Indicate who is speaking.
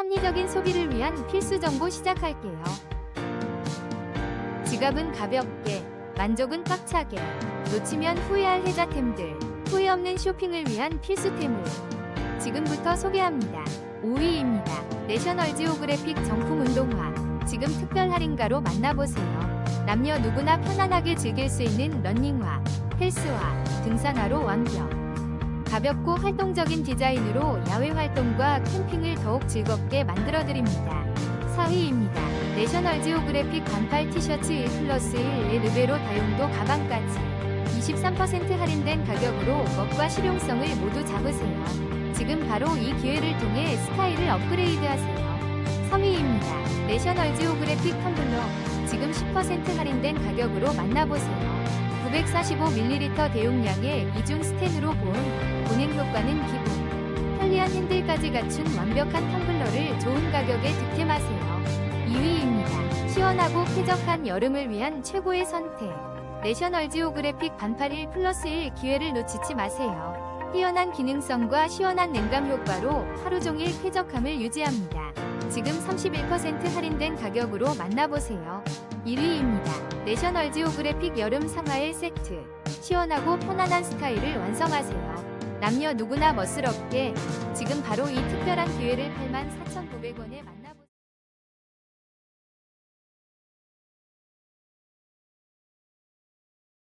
Speaker 1: 합리적인 소비를 위한 필수 정보 시작할게요. 지갑은 가볍게, 만족은 꽉차게, 놓치면 후회할 혜자템들, 후회 없는 쇼핑을 위한 필수템을 지금부터 소개합니다. 5위입니다. 내셔널 지오그래픽 정품 운동화. 지금 특별 할인가로 만나보세요. 남녀 누구나 편안하게 즐길 수 있는 러닝화, 헬스화, 등산화로 완벽. 가볍고 활동적인 디자인으로 야외 활동과 캠핑을 더욱 즐겁게 만들어드립니다. 4위입니다. 내셔널 지오그래픽 반팔 티셔츠 1 플러스 1 르베로 다용도 가방까지 23% 할인된 가격으로 멋과 실용성을 모두 잡으세요. 지금 바로 이 기회를 통해 스타일을 업그레이드하세요. 3위입니다. 내셔널 지오그래픽 텀블러 지금 10% 할인된 가격으로 만나보세요. 945ml 대용량의 이중 스텐으로 본 보냉 효과는 기본. 편리한 핸들까지 갖춘 완벽한 텀블러를 좋은 가격에 득템하세요. 2위입니다. 시원하고 쾌적한 여름을 위한 최고의 선택. 내셔널 지오그래픽 반팔 1 플러스 1 기회를 놓치지 마세요. 뛰어난 기능성과 시원한 냉감 효과로 하루 종일 쾌적함을 유지합니다. 지금 31% 할인된 가격으로 만나보세요. 1위입니다. 내셔널 지오그래픽 여름 상하의 세트. 시원하고 편안한 스타일을 완성하세요. 남녀 누구나 멋스럽게 지금 바로 이 특별한 기회를 84,900원에 만나보세요.